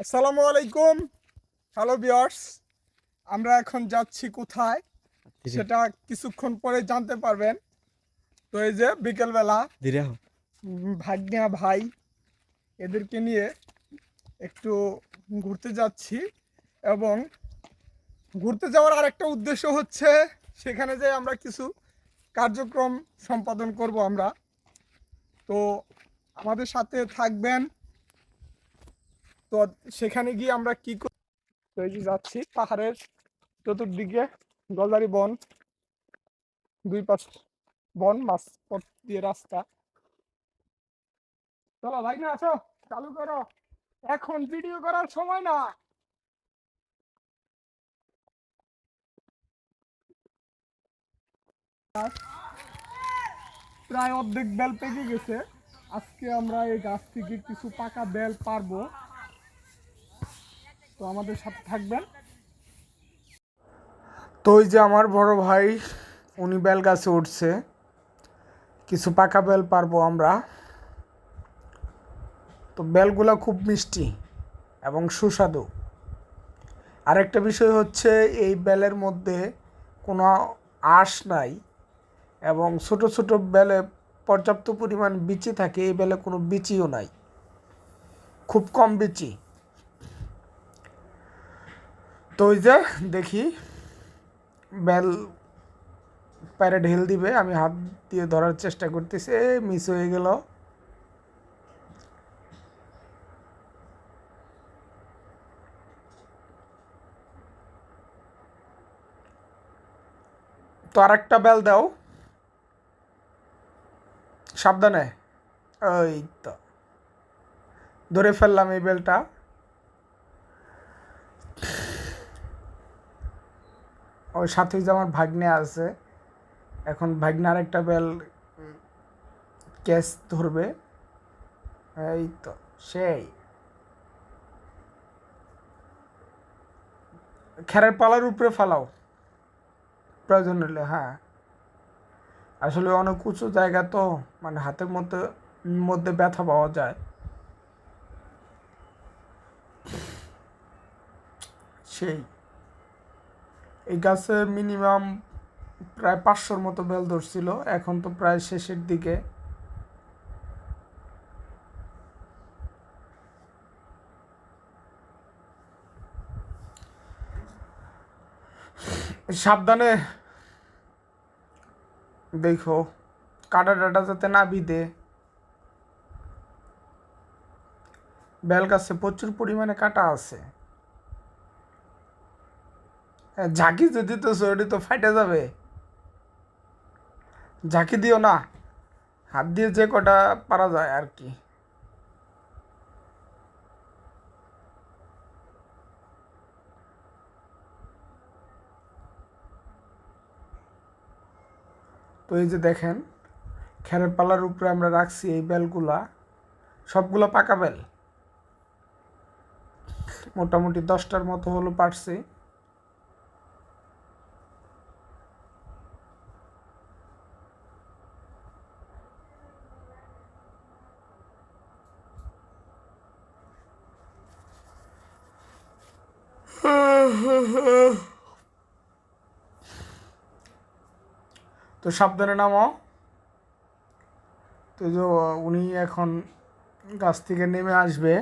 আসসালামু আলাইকুম। হ্যালো বিয়ার্স আমরা এখন যাচ্ছি কোথায়? সেটা কিছুক্ষণ পরে জানতে পারবেন। তো এই যে বিকেলবেলা ভাগ্না ভাই এদেরকে নিয়ে একটু ঘুরতে যাচ্ছি এবং ঘুরতে যাওয়ার আরেকটা উদ্দেশ্য হচ্ছে সেখানে যে আমরা কিছু কার্যক্রম সম্পাদন করব আমরা। তো আমাদের সাথে থাকবেন তো সেখানে গিয়ে আমরা কি তো এই যে যাচ্ছি পাহাড়ের চতুর্দিকে গলদারি বন। দুই পাশ বন মাছ পথ দিয়ে রাস্তা। চলো ভাই না আসো, চালু করো। এখন ভিডিও করার সময় না। প্রায় অর্ধেক বেল পেকে গেছে। আজকে আমরা এই গাছ থেকে কিছু পাকা বেল পারব। তো আমাদের সাথে থাকবেন। তো ওই যে আমার বড় ভাই, উনি বেল গাছে উঠছে। কিছু পাকা বেল পারব আমরা। তো বেলগুলা খুব মিষ্টি এবং সুস্বাদু। আরেকটা বিষয় হচ্ছে, এই বেলের মধ্যে কোনো আঁশ নাই এবং ছোট ছোট বেলে পর্যাপ্ত পরিমাণ বিচি থাকে, এই বেলে কোনো বিচিও নাই। খুব কম বিচি। তো ওই যে, দেখি, বেল প্যারে ঢেল দিবে, আমি হাত দিয়ে ধরার চেষ্টা করতেছি মিস হয়ে গেল। তো আরেকটা বেল দাও। সাবধানে। ওই তো। ধরে ফেললাম এই বেলটা। ওই সাথে যে আমার ভাগ্নে আছে, এখন ভাগ্নে আরেকটা বেল ক্যাচ ধরবে। এই তো, সেই। খেরের পালার উপরে ফালাও। প্রয়োজন হলে হ্যাঁ। আসলে অনেক উঁচু জায়গা তো মানে হাতের মধ্যে মধ্যে ব্যথা পাওয়া যায়। সেই। এই গাছে মিনিমাম প্রায় পাঁচশোর মতো বেল ধরছিল, এখন তো প্রায় শেষের দিকে। সাবধানে দেখো কাটা টাটা যাতে না বিদে বেল গাছে প্রচুর পরিমাণে কাটা আছে। ঝাঁকি যদি তো শরীরে তো ফাইটে যাবে। ঝাঁকি দিও না। হাত দিয়ে যে কটা পারা যায় আর কি। তো এই যে দেখেন, খেরের পালার উপরে আমরা রাখছি এই বেলগুলা। সবগুলো পাকা বেল। মোটামুটি দশটার মতো হলো পারছি। তো সাবধানে নামো। তো উনি এখন গাছ থেকে নেমে আসবে।